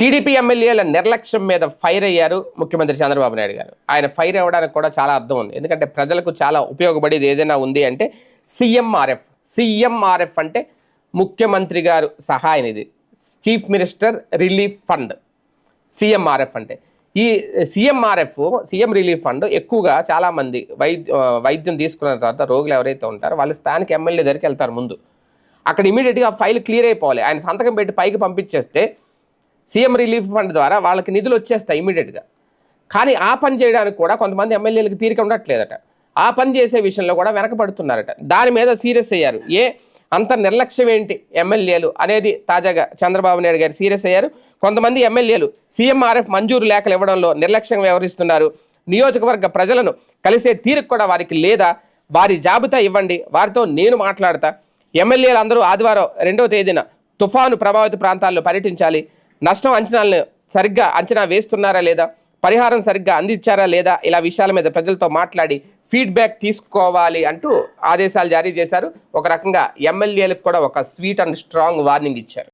TDP ఎమ్మెల్యేల నిర్లక్ష్యం మీద ఫైర్ అయ్యారు ముఖ్యమంత్రి చంద్రబాబు నాయుడు గారు. ఆయన ఫైర్ అవ్వడానికి కూడా చాలా అర్థం ఉంది. ఎందుకంటే ప్రజలకు చాలా ఉపయోగపడేది ఏదైనా ఉంది అంటే సీఎంఆర్ఎఫ్. సీఎంఆర్ఎఫ్ అంటే ముఖ్యమంత్రి గారు సహాయ నిధి chief minister relief fund. CMRF అంటే. ఈ సీఎంఆర్ఎఫ్ సీఎం రిలీఫ్ ఫండ్ ఎక్కువగా చాలామంది వైద్య వైద్యం తీసుకున్న తర్వాత రోగులు ఎవరైతే ఉంటారో వాళ్ళు స్థానిక ఎమ్మెల్యే దగ్గరికి వెళ్తారు ముందు. అక్కడ ఇమీడియట్గా ఫైల్ క్లియర్ అయిపోవాలి. ఆయన సంతకం పెట్టి పైకి పంపించేస్తే సీఎం రిలీఫ్ ఫండ్ ద్వారా వాళ్ళకి నిధులు వచ్చేస్తాయి ఇమీడియట్గా. కానీ ఆ పని చేయడానికి కూడా కొంతమంది ఎమ్మెల్యేలకు తీరిక ఉండట్లేదట. ఆ పని చేసే విషయంలో కూడా వెనకబడుతున్నారట. దాని మీద సీరియస్ అయ్యారు. ఏ అంత నిర్లక్ష్యం ఏంటి ఎమ్మెల్యేలు అనేది తాజాగా చంద్రబాబు నాయుడు గారు సీరియస్ అయ్యారు. కొంతమంది ఎమ్మెల్యేలు సీఎంఆర్ఎఫ్ మంజూరు లేఖలు ఇవ్వడంలో నిర్లక్ష్యంగా వ్యవహరిస్తున్నారు. నియోజకవర్గ ప్రజలను కలిసే తీరిక కూడా వారికి లేదా? వారి జాబితా ఇవ్వండి. వారితో నేను మాట్లాడతా. ఎమ్మెల్యేలు అందరూ ఆదివారం రెండవ తేదీన తుఫాను ప్రభావిత ప్రాంతాల్లో పర్యటించాలి. నష్టం అంచనాలను సరిగ్గా అంచనా వేస్తున్నారా లేదా? పరిహారం సరిగ్గా అందించారా లేదా? ఇలా విషయాల మీద ప్రజలతో మాట్లాడి ఫీడ్బ్యాక్ తీసుకోవాలి అంటూ ఆదేశాలు జారీ చేశారు. ఒక రకంగా ఎమ్మెల్యేలకు కూడా ఒక స్వీట్ అండ్ స్ట్రాంగ్ వార్నింగ్ ఇచ్చారు.